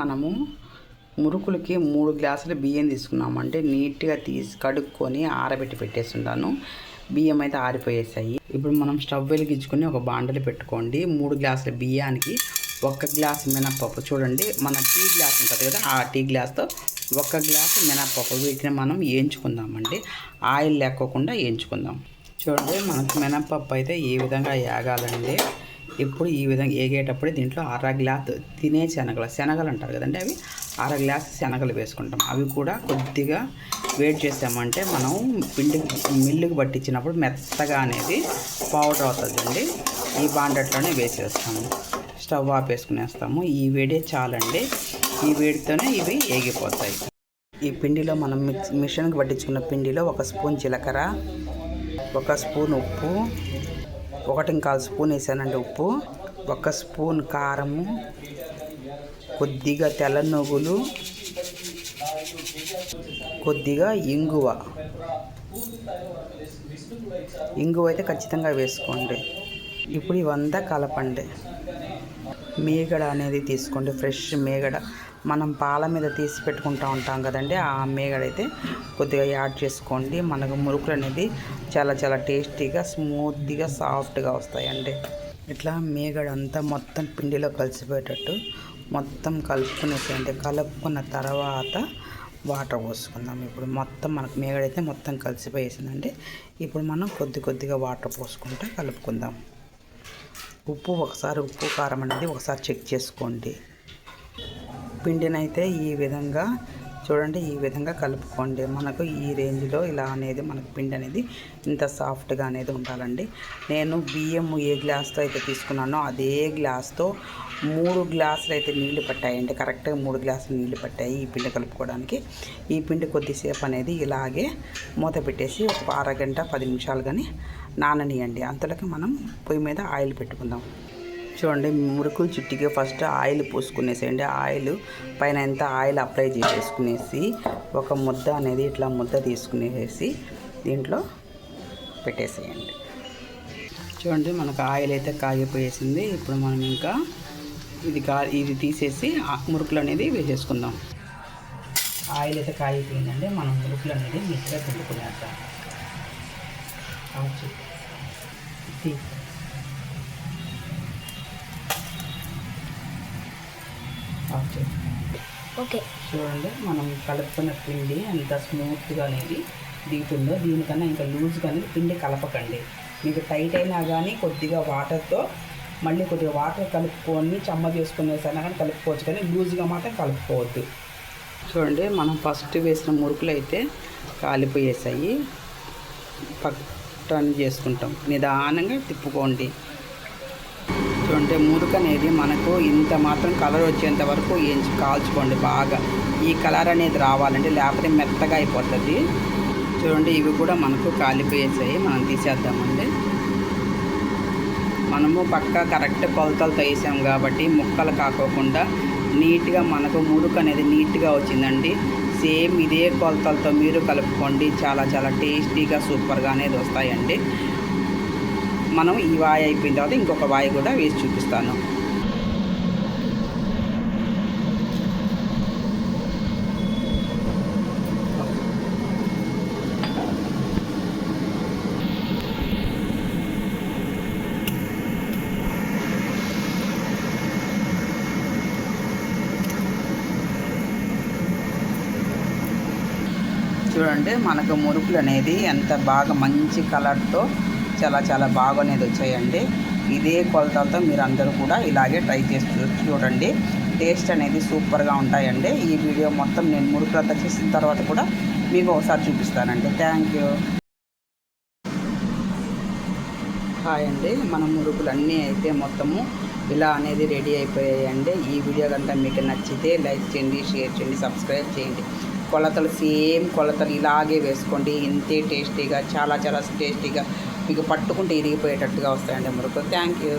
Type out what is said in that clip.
మనము మురుకులకి మూడు గ్లాసుల బియ్యం తీసుకున్నామంటే నీట్గా తీసి కడుక్కొని ఆరబెట్టి పెట్టేస్తుంటాను. బియ్యం అయితే ఆరిపోయేసాయి. ఇప్పుడు మనం స్టవ్ వెలిగించుకొని ఒక బాండలు పెట్టుకోండి. మూడు గ్లాసుల బియ్యానికి ఒక గ్లాస్ మినప్పప్పు. చూడండి మన టీ గ్లాస్ ఉంటుంది కదా ఆ టీ గ్లాస్తో ఒక గ్లాసు మినప్పప్పు వీటిని మనం వేయించుకుందామండి ఆయిల్ లేకోకుండా వేయించుకుందాం చూడండి మనకు మినప్పప్పు అయితే ఏ విధంగా యాగాలండి. ఇప్పుడు ఈ విధంగా ఏగేటప్పుడు దీంట్లో అర గ్లాస్ తినే శనగలు శనగలు అంటారు కదండి అవి? అర గ్లాస్ శనగలు వేసుకుంటాం. అవి కూడా కొద్దిగా వేడి చేసామంటే మనం పిండి మిల్లుకి పట్టించినప్పుడు మెత్తగా అనేది పౌడర్ అవుతుందండి. ఈ బాండట్లోనే వేసేస్తాము. స్టవ్ ఆపేసుకునేస్తాము ఈ వేడే చాలండి. ఈ వేడితోనే ఇవి ఏగిపోతాయి. ఈ పిండిలో మనం మిక్స్ మిషన్కి పట్టించుకున్న పిండిలో ఒక స్పూన్ జీలకర్ర ఒక స్పూన్ ఉప్పు ఒకటి కాల్ స్పూన్ వేసానండి ఉప్పు. ఒక స్పూన్ కారము కొద్దిగా తెల్ల నువ్వులు కొద్దిగా ఇంగువ. ఇంగువ అయితే ఖచ్చితంగా వేసుకోండి. ఇప్పుడు ఇవంతా కలపండి. మేగడ అనేది తీసుకోండి ఫ్రెష్ మేగడ. మనం పాల మీద తీసి పెట్టుకుంటూ ఉంటాం కదండి ఆ మేగడైతే కొద్దిగా యాడ్ చేసుకోండి. మనకు మురుకులు అనేది చాలా చాలా టేస్టీగా స్మూత్గా సాఫ్ట్గా వస్తాయండి. ఇట్లా మేగడ అంతా మొత్తం పిండిలో కలిసిపోయేటట్టు మొత్తం కలుపుకునేసేయండి. కలుపుకున్న తర్వాత వాటర్ పోసుకుందాం. ఇప్పుడు మొత్తం మనకు మేగడైతే మొత్తం కలిసిపోయేసిందండి. ఇప్పుడు మనం కొద్ది కొద్దిగా వాటర్ పోసుకుంటూ కలుపుకుందాం. ఉప్పు ఒకసారి ఉప్పు కారం అనేది ఒకసారి చెక్ చేసుకోండి. పిండినైతే ఈ విధంగా చూడండి ఈ విధంగా కలుపుకోండి. మనకు ఈ రేంజ్లో ఇలా అనేది మనకు పిండి అనేది ఇంత సాఫ్ట్గా అనేది ఉండాలండి. నేను బియ్యం ఏ గ్లాస్తో అయితే తీసుకున్నానో అదే గ్లాస్తో మూడు గ్లాసులు అయితే నీళ్ళు పట్టాయండి. కరెక్ట్గా మూడు గ్లాసులు నీళ్ళు పట్టాయి ఈ పిండి కలుపుకోవడానికి. ఈ పిండి కొద్దిసేపు అనేది ఇలాగే మూత పెట్టేసి ఒక అరగంట పది నిమిషాలు కానీ నాననియండి. అంతలోకి మనం పొయ్యి మీద ఆయిల్ పెట్టుకుందాం. చూడండి మురుకులు చుట్టికి ఫస్ట్ ఆయిల్ పోసుకునేసేయండి. ఆయిల్ పైన ఎంత ఆయిల్ అప్లై చేసేసుకునేసి ఒక ముద్ద అనేది ఇట్లా ముద్ద తీసుకునేసేసి దీంట్లో పెట్టేసేయండి. చూడండి మనకు ఆయిల్ అయితే కాగిపోయేసింది. ఇప్పుడు మనం ఇంకా ఇది కా ఇది తీసేసి మురుకులు అనేది వేసేసుకుందాం. ఆయిల్ అయితే కాగిపోయిందండి. మనం మురుకులు అనేది మిక్సీలో పిండుకునేద్దాం. ఓకే. చూడండి మనం కలుపుకున్న పిండి ఎంత స్మూత్గా అనేది దిగుతుందో దీనికన్నా ఇంకా లూజ్గా అనేది పిండి కలపకండి. మీకు టైట్ అయినా కానీ కొద్దిగా వాటర్తో మళ్ళీ కొద్దిగా వాటర్ కలుపుకొని చెమ్మ చేసుకునేసైనా కానీ కలుపుకోవచ్చు కానీ లూజ్గా మాత్రం కలుపుకోవద్దు. చూడండి మనం ఫస్ట్ వేసిన మురుకులు అయితే కాలిపోయేసాయి. పట్టని చేసుకుంటాం. నిదానంగా తిప్పుకోండి. చూడండి మురుకు అనేది మనకు ఇంత మాత్రం కలర్ వచ్చేంత వరకు ఏంచి కాల్చుకోండి బాగా. ఈ కలర్ అనేది రావాలంటే లేకపోతే మెత్తగా అయిపోతుంది. చూడండి ఇవి కూడా మనకు కాలిపోయేసాయి. మనం తీసేద్దామండి. మనము పక్క కరెక్ట్ కొలతలతో వేసాం కాబట్టి ముక్కలు కాకోకుండా నీట్గా మనకు మురుకు అనేది నీట్గా వచ్చిందండి. సేమ్ ఇదే కొలతలతో మీరు కలుపుకోండి. చాలా చాలా టేస్టీగా సూపర్గా అనేది వస్తాయండి. మనం ఈ వాయి అయిపోయిన తర్వాత ఇంకొక వాయి కూడా వేసి చూపిస్తాను. చూడండి మనకు మురుకులు అనేది ఎంత బాగా మంచి కలర్తో చాలా చాలా బాగా అనేది వచ్చాయండి. ఇదే కొలతలతో మీరు అందరూ కూడా ఇలాగే ట్రై చేసి చూడండి. టేస్ట్ అనేది సూపర్గా ఉంటాయండి. ఈ వీడియో మొత్తం నేను మురుకులంతా చేసిన తర్వాత కూడా మీకు ఒకసారి చూపిస్తానండి. Thank you. హాయ్ అండి. మన మురుకులు అన్నీ అయితే మొత్తము ఇలా అనేది రెడీ అయిపోయాయండి. ఈ వీడియో కనుక మీకు నచ్చితే లైక్ చేయండి షేర్ చేయండి సబ్స్క్రైబ్ చేయండి. కొలతలు సేమ్ కొలతలు ఇలాగే వేసుకోండి. ఇంతే టేస్టీగా చాలా చాలా టేస్టీగా మీకు పట్టుకుంటే ఇరిగిపోయేటట్టుగా వస్తాయండి మురుకులు థ్యాంక్ యూ.